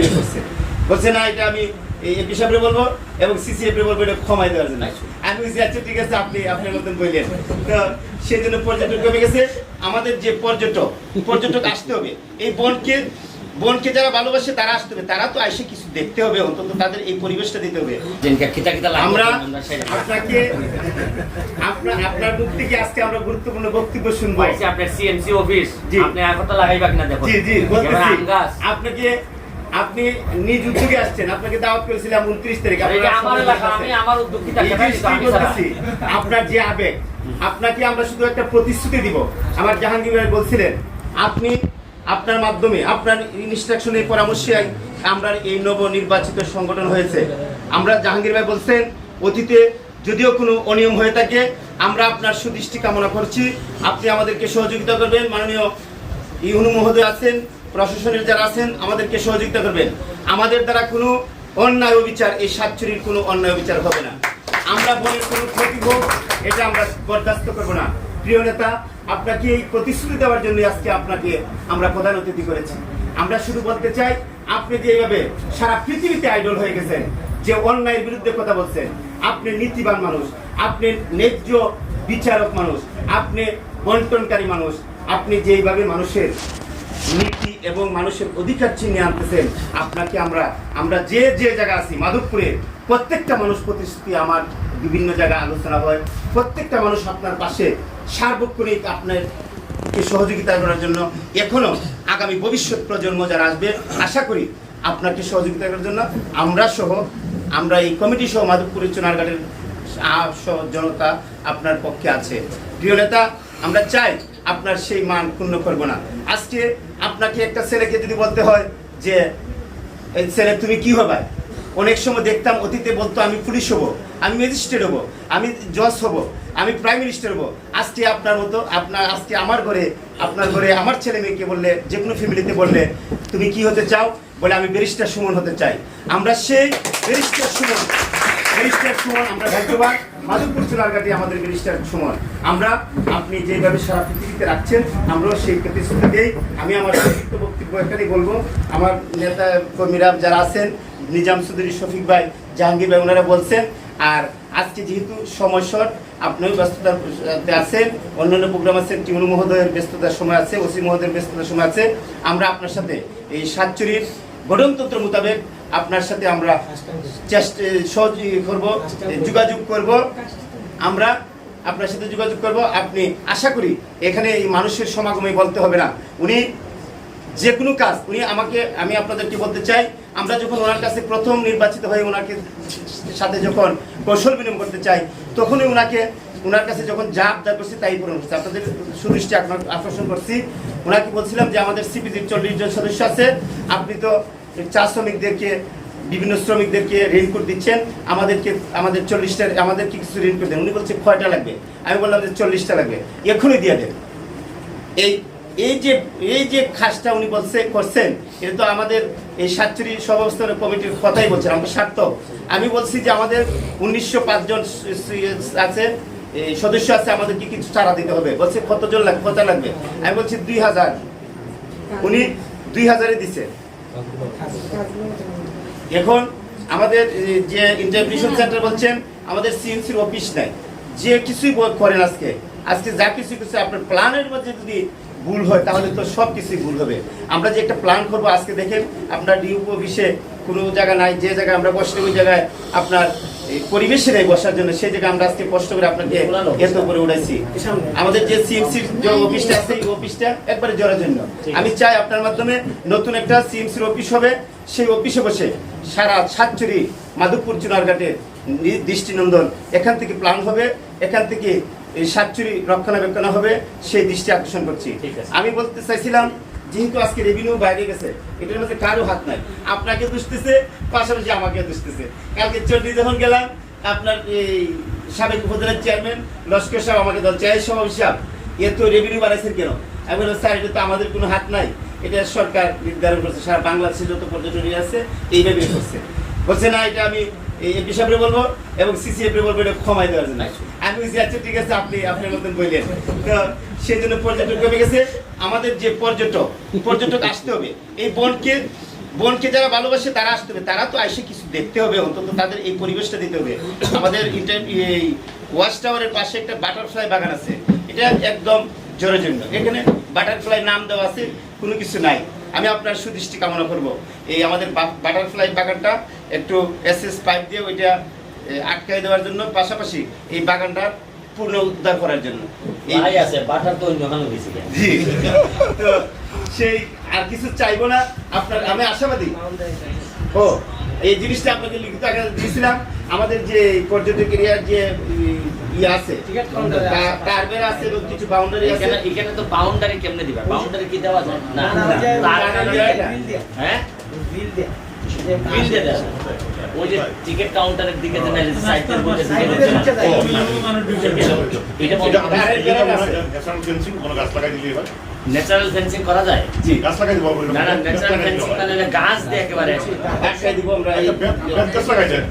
বের করছে। বলছে না এটা আমি এমপি সাহেবরে বলব এবং সিসিএফ রে বলব এটা ক্ষমাই দেওয়ার জন্য। আমি বলছি আচ্ছা ঠিক আছে আপনি আপনার মতন বললেন। তো সেই জন্য পর্যটক কমে গেছে। আমাদের যে পর্যটক পর্যটক আসতে হবে। এই বনকে বনকে যারা ভালোবাসে তারা আসতে হবে। তারা তো এসে কিছু দেখতে হবে অন্তত তাদের এই পরিবেশটা দিতে হবে। আমরা আপনাকে আপনার আপনার মুখ থেকে আজকে আমরা গুরুত্বপূর্ণ বক্তব্য শুনব। আপনার সিএমসি অফিস আপনি এখন তো লাগাইবা কিনা দেখো জি জি আপনাকে আপনি নিজ উদ্যোগে আসছেন। আপনাকে দাওয়াত করেছিলাম উনত্রিশ তারিখ। আপনার যে আবেগ আপনাকে আমরা শুধু একটা প্রতিশ্রুতি দিব। আমার জাহাঙ্গীর ভাই বলছিলেন আপনি আপনার মাধ্যমে আপনার ইনস্ট্রাকশনের পরামর্শে আমরা এই নব নির্বাচিত সংগঠন হয়েছে। আমরা জাহাঙ্গীর ভাই বলছেন অতীতে যদিও কোনো অনিয়ম হয়ে থাকে আমরা আপনার সুদৃষ্টি কামনা করছি। আপনি আমাদেরকে সহযোগিতা করবেন। মাননীয় ইউনু মহোদয় আছেন প্রশাসনের যারা আছেন, আমাদেরকে সহযোগিতা করবেন। আমাদের দ্বারা কোনো অন্যায় অবিচার, এই সাতচুরির কোনো অন্যায় অবিচার হবে না। আমরা বনের কোনো ক্ষতি হোক, এটা আমরা বরদাস্ত করব না। প্রিয় নেতা, আপনাকে এই প্রতিশ্রুতি দেওয়ার জন্য আজকে আপনাকে আমরা প্রধান অতিথি করেছি। আমরা শুধু বলতে চাই, আপনি যে এইভাবে সারা পৃথিবীতে আইডল হয়ে গেছেন, যে অন্যায়ের বিরুদ্ধে কথা বলছেন, আপনি নীতিবান মানুষ, আপনি ন্যায্য বিচারক মানুষ, আপনি বন্টনকারী মানুষ, আপনি যেইভাবে মানুষের নীতি এবং মানুষের অধিকার চিহ্নে আনতেছেন। আপনাকে আমরা আমরা যে যে জায়গা আছি, মাধবপুরে, প্রত্যেকটা মানুষ প্রতিশ্রুতি আমার বিভিন্ন জায়গায় আলোচনা হয়। প্রত্যেকটা মানুষ আপনার পাশে সার্বক্ষণিক আপনার সহযোগিতা করার জন্য এখনও আগামী ভবিষ্যৎ প্রজন্ম যারা আসবে, আশা করি আপনাকে সহযোগিতা করার জন্য আমরা সহ, আমরা এই কমিটি সহ মাধবপুরের চুনারঘাটের জনতা আপনার পক্ষে আছে। প্রিয় নেতা, আমরা চাই আপনার সেই মান পূর্ণ করব না। আজকে আপনাকে একটা ছেলেকে যদি বলতে হয় যে, এই ছেলে, তুমি কি হবে? অনেক সময় দেখতাম অতীতে বলতো, আমি পুলিশ হব, আমি ম্যাজিস্ট্রেট হব, আমি জজ হব, আমি প্রাইম মিনিস্টার হব। আজকে আপনার মতো, আপনার, আজকে আমার ঘরে, আপনার ঘরে আমার ছেলে মেয়েকে বললে, যে কোনো ফ্যামিলিতে বললে, তুমি কি হতে চাও? বলে, আমি ব্যারিস্টার সুমন হতে চাই। আমরা সেই ব্যারিস্টার সুমন ব্যারিস্টার সুমন, আমরা ভাগ্যবান মাধবপুর চুলারঘাটে আমাদের ব্যারিস্টার সুমন। আমরা আপনি যেভাবে সারা পৃথিবীতে রাখছেন, আমরাও সেই প্রতিশ্রুতি আমি আমার সংক্ষিপ্ত বক্তব্য এখানেই বলব। আমার নেতা কর্মীরা যারা আছেন, নিজাম চৌধুরী, শফিক ভাই, জাহাঙ্গীর ভাই, ওনারা বলছেন, আর আজকে যেহেতু সময় শর্ট, আপনিও ব্যস্ততাতে আছেন, অন্যান্য প্রোগ্রাম আছেন টিমুল মহোদয়ের ব্যস্ততার সময় আছে, ওসি মহোদয়ের ব্যস্ততার সময় আছে। আমরা আপনার সাথে এই সাতচুরির গঠনতন্ত্র মোতাবেক আপনার সাথে আমরা সহযোগী করব, যোগাযোগ করব। আমরা আপনার সাথে যোগাযোগ করব। আপনি আশা করি এখানে এই মানুষের সমাগমে বলতে হবে না। উনি যে কোনো কাজ, উনি আমাকে, আমি আপনাদেরকে বলতে চাই, আমরা যখন ওনার কাছে প্রথম নির্বাচিত হয়ে ওনাকে সাথে যখন কৌশল বিনিময় করতে চাই, তখনই ওনাকে ওনার কাছে যখন যা আবদার করছি তাই পূরণ করছি। আপনাদের সুদৃষ্টি আকর্ষণ করছি। ওনাকে বলছিলাম যে আমাদের সিপিজির চল্লিশ জন সদস্য আছে। আপনি তো চা শ্রমিকদেরকে, বিভিন্ন শ্রমিকদেরকে রেইনকোট দিচ্ছেন। আমাদেরকে, আমাদের চল্লিশটা, আমাদেরকে কিছু রেইনকোট দেন। উনি বলছে, কয়টা লাগবে? আমি বললাম যে, চল্লিশটা লাগবে। এখনই দিয়ে দেন। এই এই যে এই যে খাসটা উনি বলছে, করছেন, এটা তো আমাদের এই সাতচুরি সভাবস্থান কমিটির কথাই বলছেন আমাদের স্বার্থ আমি বলছি যে, আমাদের উনিশশো জন স- স- আছে সদস্য আছে, আমাদেরকে কিছু চারা দিতে হবে। বলছে, কতজন লাগবে কত লাগবে? আমি বলছি, দুই হাজার। উনি দুই হাজারে দিছে। এখন আমাদের যে ইন্টারপ্রিটেশন সেন্টার বলছেন, আমাদের সিএনসির অফিস নাই। যে কিছুই করেন আজকে আজকে যা কিছু কিছু আপনার প্ল্যানের মধ্যে যদি ভুল হয় তাহলে তো সব কিছুই ভুল হবে। আমরা যে একটা প্ল্যান করব আজকে দেখেন আপনার ডিউপ অফিসে কোনো জায়গা নাই যে জায়গায় আমরা বসলে ওই জায়গায় আপনার এই পরিবেশে নেই বসার জন্য সেই জায়গায় আমরা আজকে কষ্ট করে আপনাকে এত করে উঠাইছি। আমাদের যে সিএমসির যে অফিসটা আছে এই অফিসটা একবারে জোরের জন্য। আমি চাই আপনার মাধ্যমে নতুন একটা সিএমসির অফিস হবে সেই অফিসে বসে সারা সাতচুরি মাধবপুর চুনারঘাটের দৃষ্টিনন্দন এখান থেকে প্ল্যান হবে এখান থেকে এই সাতচুরি রক্ষণাবেক্ষণ হবে সেই দৃষ্টি আকর্ষণ করছি। আমি বলতে চাইছিলাম যেহেতু আজকে রেভিনিউ বাইরে গেছে এটার মধ্যে কারও হাত নাই। আপনাকে দুষতেছে পাশাপাশি আমাকে দুষতেছে। কালকে চন্ডী যখন গেলাম আপনার এই সাবেক উপজেলার চেয়ারম্যান লস্কর সাহেব আমাকে দল চাই সভাপতি সাহেব এত রেভিনিউ বাড়াইছেন কেন? আমি বললাম স্যার এটা তো আমাদের কোনো হাত নাই। এটা সরকার নির্ধারণ করছে সারা বাংলাদেশে যত পর্যটনই আছে এইভাবে করছে। বলছে না এটা আমি এই বলব এবং বলব, এটা ক্ষমাই দেওয়ার জন্য। আমি আচ্ছা ঠিক আছে, আপনি আপনার বললেন তো সেই জন্য পর্যটক কমে গেছে। আমাদের যে পর্যটক পর্যটক আসতে হবে। এই বনকে বনকে যারা ভালোবাসে, তারা আসতে হবে। তারা তো কিছু দেখতে হবে, অন্তত তাদের এই পরিবেশটা দিতে হবে। আমাদের এই ওয়াচ টাওয়ারের পাশে একটা বাটারফ্লাই বাগান আছে। এটা একদম জন্য। এখানে বাটারফ্লাই নাম দেওয়া আছে, কোনো কিছু নাই। আমি আপনার সুদৃষ্টি কামনা করব। এই আমাদের বাটারফ্লাই বাগানটা একটু এসএস পাইপ দিয়ে ওইটা এ, আটকায় দেওয়ার জন্য পাশাপাশি এই বাগানটা পূর্ণ উদ্ধার করার জন্য এই- আছে বাটার তো অন্য ওখানে জি তো সেই আর কিছু চাইব না আপনার আমি আশাবাদী ও এই জিনিসটা আপনাকে লিখিত আকারে দিয়েছিলাম আমাদের যে পর্যটক এরিয়ার যে ই- ইয়ে আছে কার্বের আছে এবং কিছু বাউন্ডারি আছে এখানে এখানে তো বাউন্ডারি কেমনে দিবা বাউন্ডারি কি দেওয়া যায় না। হ্যাঁ বিল দেয় ওই যে টিকিট কাউন্টারের দিকে যে না সাইডের মধ্যে দিকে সাইডে দিচ্ছে না। নিচে যায়। এটা এটা কারের বেড়া আছে। ন্যাচারাল ফেন্সিং করা যায় জি না না ন্যাচারাল ফেন্সিং তাহলে গাছ দিয়ে একেবারে আটকায় দিব আমরা এই-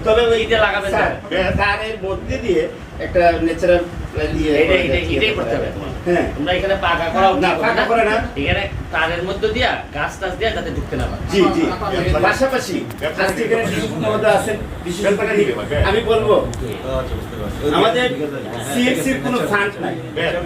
তবে ওই লাগাবেন স্যার, মধ্যে দিয়ে একটা ন্যাচারাল ইয়ে এইটা এইটা এটাই করতে হবে তোমার হ্যাঁ। তোমরা এখানে পাকা করা না, পাকা করে না। এখানে তারের মধ্যে দিয়া গাছ টাছ দিয়া যাতে ঢুকতে না পারে। জি জি। পাশাপাশি আজকে এখানে মহোদয় আছেন আমি বলব আমাদের সিএফসির কোনো ফান্ড নাই।